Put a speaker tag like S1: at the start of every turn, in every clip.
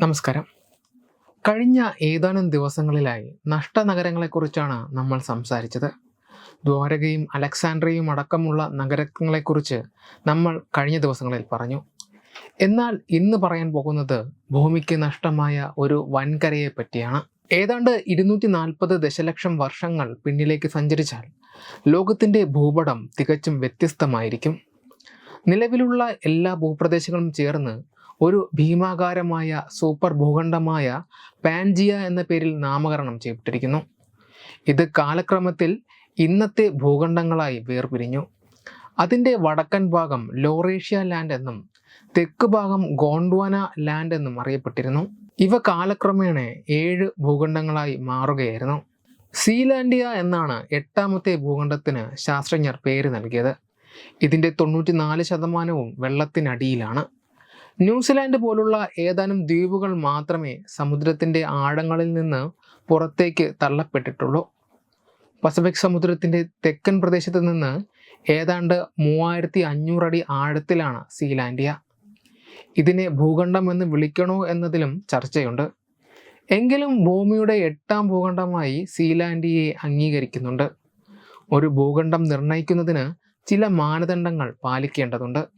S1: നമസ്കാരം. കഴിഞ്ഞ ഏതാനും ദിവസങ്ങളിലായി നഷ്ടനഗരങ്ങളെക്കുറിച്ചാണ് നമ്മൾ സംസാരിച്ചത്. ദ്വാരകയും അലക്സാണ്ട്രിയയും അടക്കമുള്ള നഗരങ്ങളെക്കുറിച്ച് നമ്മൾ കഴിഞ്ഞ ദിവസങ്ങളിൽ പറഞ്ഞു. എന്നാൽ ഇന്ന് പറയാൻ പോകുന്നത് ഭൂമിക്ക് നഷ്ടമായ ഒരു വൻകരയെ പറ്റിയാണ്. ഏതാണ്ട് ഇരുന്നൂറ്റി നാൽപ്പത് ദശലക്ഷം വർഷങ്ങൾ പിന്നിലേക്ക് സഞ്ചരിച്ചാൽ ലോകത്തിന്റെ ഭൂപടം തികച്ചും വ്യത്യസ്തമായിരിക്കും. നിലവിലുള്ള എല്ലാ ഭൂപ്രദേശങ്ങളും ചേർന്ന് ഒരു ഭീമാകാരമായ സൂപ്പർ ഭൂഖണ്ഡമായ പാൻജിയ എന്ന പേരിൽ നാമകരണം ചെയ്യപ്പെട്ടിരിക്കുന്നു. ഇത് കാലക്രമത്തിൽ ഇന്നത്തെ ഭൂഖണ്ഡങ്ങളായി വേർപിരിഞ്ഞു. അതിന്റെ വടക്കൻ ഭാഗം ലോറേഷ്യ ലാൻഡ് എന്നും തെക്ക് ഭാഗം ഗോണ്ട്വാന ലാൻഡ് എന്നും അറിയപ്പെട്ടിരുന്നു. ഇവ കാലക്രമേണ ഏഴ് ഭൂഖണ്ഡങ്ങളായി മാറുകയായിരുന്നു. സീലാൻഡിയ എന്നാണ് എട്ടാമത്തെ ഭൂഖണ്ഡത്തിന് ശാസ്ത്രജ്ഞർ പേര് നൽകിയത്. ഇതിന്റെ തൊണ്ണൂറ്റി നാല് ശതമാനവും വെള്ളത്തിനടിയിലാണ്. ന്യൂസിലാൻഡ് പോലുള്ള ഏതാനും ദ്വീപുകൾ മാത്രമേ സമുദ്രത്തിന്റെ ആഴങ്ങളിൽ നിന്ന് പുറത്തേക്ക് തള്ളപ്പെട്ടിട്ടുള്ളൂ. പസഫിക് സമുദ്രത്തിന്റെ തെക്കൻ പ്രദേശത്ത് നിന്ന് ഏതാണ്ട് മൂവായിരത്തി അഞ്ഞൂറടി ആഴത്തിലാണ് സീലാൻഡിയ. ഇതിനെ ഭൂഖണ്ഡം എന്ന് വിളിക്കണോ എന്നതിലും ചർച്ചയുണ്ട്. എങ്കിലും ഭൂമിയുടെ എട്ടാം ഭൂഖണ്ഡമായി സീലാൻഡിയെ അംഗീകരിക്കുന്നുണ്ട്. ഒരു ഭൂഖണ്ഡം നിർണയിക്കുന്നതിന് ചില മാനദണ്ഡങ്ങൾ പാലിക്കേണ്ടതുണ്ട്.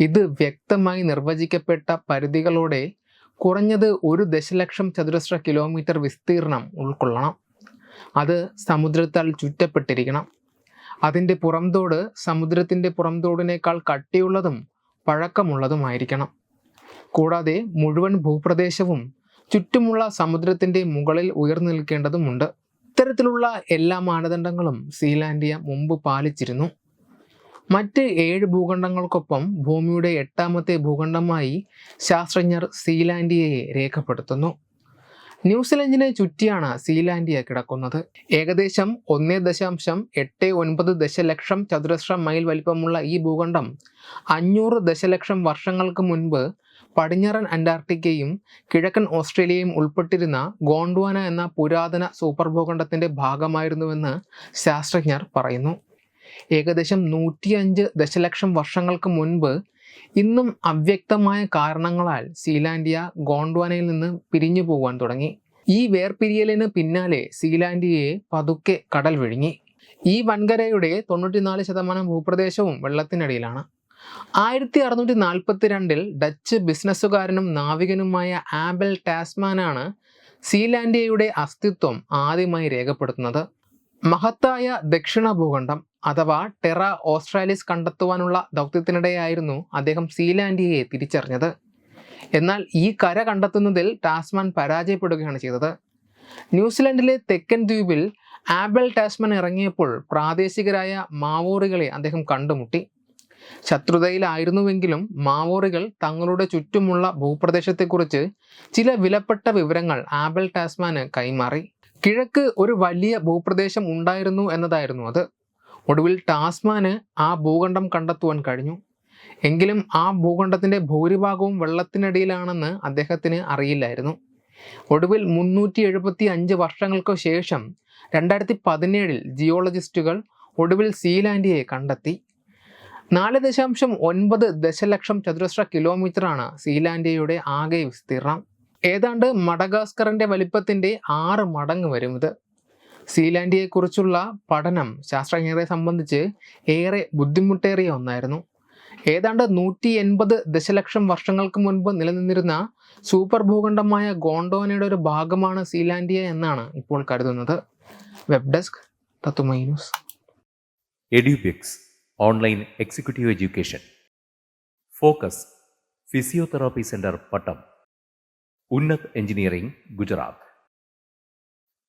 S1: ഇത് വ്യക്തമായി നിർവചിക്കപ്പെട്ട പരിധികളോടെ കുറഞ്ഞത് ഒരു ദശലക്ഷം ചതുരശ്ര കിലോമീറ്റർ വിസ്തീർണം ഉൾക്കൊള്ളണം. അത് സമുദ്രത്താൽ ചുറ്റപ്പെട്ടിരിക്കണം. അതിന്റെ പുറംതോട് സമുദ്രത്തിന്റെ പുറംതോടിനേക്കാൾ കട്ടിയുള്ളതും പഴക്കമുള്ളതുമായിരിക്കണം. കൂടാതെ മുഴുവൻ ഭൂപ്രദേശവും ചുറ്റുമുള്ള സമുദ്രത്തിന്റെ മുകളിൽ ഉയർന്നു നിൽക്കേണ്ടതുമുണ്ട്. ഇത്തരത്തിലുള്ള എല്ലാ മാനദണ്ഡങ്ങളും സീലാൻഡിയ മുമ്പ് പാലിച്ചിരുന്നു. മറ്റ് ഏഴ് ഭൂഖണ്ഡങ്ങൾക്കൊപ്പം ഭൂമിയുടെ എട്ടാമത്തെ ഭൂഖണ്ഡമായി ശാസ്ത്രജ്ഞർ സീലാൻഡിയയെ രേഖപ്പെടുത്തുന്നു. ന്യൂസിലൻഡിനെ ചുറ്റിയാണ് സീലാൻഡിയ കിടക്കുന്നത്. ഏകദേശം ഒന്നേ ദശാംശം എട്ട് ഒൻപത് ദശലക്ഷം ചതുരശ്ര മൈൽ വലിപ്പമുള്ള ഈ ഭൂഖണ്ഡം അഞ്ഞൂറ് ദശലക്ഷം വർഷങ്ങൾക്ക് മുൻപ് പടിഞ്ഞാറൻ അന്റാർട്ടിക്കയും കിഴക്കൻ ഓസ്ട്രേലിയയും ഉൾപ്പെട്ടിരുന്ന ഗോണ്ട്വാന എന്ന പുരാതന സൂപ്പർ ഭൂഖണ്ഡത്തിന്റെ ഭാഗമായിരുന്നുവെന്ന് ശാസ്ത്രജ്ഞർ പറയുന്നു. ഏകദേശം നൂറ്റിയഞ്ച് ദശലക്ഷം വർഷങ്ങൾക്ക് മുൻപ് ഇന്നും അവ്യക്തമായ കാരണങ്ങളാൽ സീലാൻഡിയ ഗോണ്ട്വാനയിൽ നിന്ന് പിരിഞ്ഞു പോകാൻ തുടങ്ങി. ഈ വേർപിരിയലിന് പിന്നാലെ സീലാൻഡിയയെ പതുക്കെ കടൽ വിഴുങ്ങി. ഈ വൻകരയുടെ തൊണ്ണൂറ്റിനാല് ശതമാനം ഭൂപ്രദേശവും വെള്ളത്തിനടിയിലാണ്. ആയിരത്തി അറുന്നൂറ്റി നാൽപ്പത്തി രണ്ടിൽ ഡച്ച് ബിസിനസ്സുകാരനും നാവികനുമായ ആബൽ ടാസ്മാനാണ് സീലാൻഡിയയുടെ അസ്തിത്വം ആദ്യമായി രേഖപ്പെടുത്തുന്നത്. മഹത്തായ ദക്ഷിണ ഭൂഖണ്ഡം അഥവാ ടെറ ഓസ്ട്രാലിസ് കണ്ടെത്തുവാനുള്ള ദൗത്യത്തിനിടെയായിരുന്നു അദ്ദേഹം സീലാൻഡിയയെ തിരിച്ചറിഞ്ഞത്. എന്നാൽ ഈ കര കണ്ടെത്തുന്നതിൽ ടാസ്മാൻ പരാജയപ്പെടുകയാണ് ചെയ്തത്. ന്യൂസിലൻഡിലെ തെക്കൻ ദ്വീപിൽ ആബൽ ടാസ്മാൻ ഇറങ്ങിയപ്പോൾ പ്രാദേശികരായ മാവോറികളെ അദ്ദേഹം കണ്ടുമുട്ടി. ശത്രുതയിലായിരുന്നുവെങ്കിലും മാവോറികൾ തങ്ങളുടെ ചുറ്റുമുള്ള ഭൂപ്രദേശത്തെക്കുറിച്ച് ചില വിലപ്പെട്ട വിവരങ്ങൾ ആബൽ ടാസ്മാന് കൈമാറി. കിഴക്ക് ഒരു വലിയ ഭൂപ്രദേശം ഉണ്ടായിരുന്നു എന്നതായിരുന്നു അത്. ഒടുവിൽ ടാസ്മാന് ആ ഭൂഖണ്ഡം കണ്ടെത്തുവാൻ കഴിഞ്ഞു. എങ്കിലും ആ ഭൂഖണ്ഡത്തിന്റെ ഭൂരിഭാഗവും വെള്ളത്തിനടിയിലാണെന്ന് അദ്ദേഹത്തിന് അറിയില്ലായിരുന്നു. ഒടുവിൽ മുന്നൂറ്റി എഴുപത്തി അഞ്ച് വർഷങ്ങൾക്ക് ശേഷം രണ്ടായിരത്തി പതിനേഴിൽ ജിയോളജിസ്റ്റുകൾ ഒടുവിൽ സീലാൻഡിയെ കണ്ടെത്തി. നാല് ദശാംശം ഒൻപത് ദശലക്ഷം ചതുരശ്ര കിലോമീറ്ററാണ് സീലാൻഡിയയുടെ ആകെ വിസ്തീർണം ഏതാണ്ട് മഡഗാസ്കറിന്റെ വലിപ്പത്തിന്റെ ആറ് മടങ്ങ് വരും ഇത്. സീലാൻഡിയെക്കുറിച്ചുള്ള പഠനം ശാസ്ത്രജ്ഞരെ സംബന്ധിച്ച് ഏറെ ബുദ്ധിമുട്ടേറിയ ഒന്നായിരുന്നു. ഏതാണ്ട് നൂറ്റി എൺപത് ദശലക്ഷം വർഷങ്ങൾക്ക് മുൻപ് നിലനിന്നിരുന്ന സൂപ്പർ ഭൂഖണ്ഡമായ ഗോണ്ടോനയുടെ ഒരു ഭാഗമാണ് സീലാൻഡിയ എന്നാണ് ഇപ്പോൾ കരുതുന്നത്. വെബ് ഡെസ്ക് തത്തുമൈ news.
S2: Edubix online executive education. Focus physiotherapy centre Pattom. Unnat engineering Gujarat.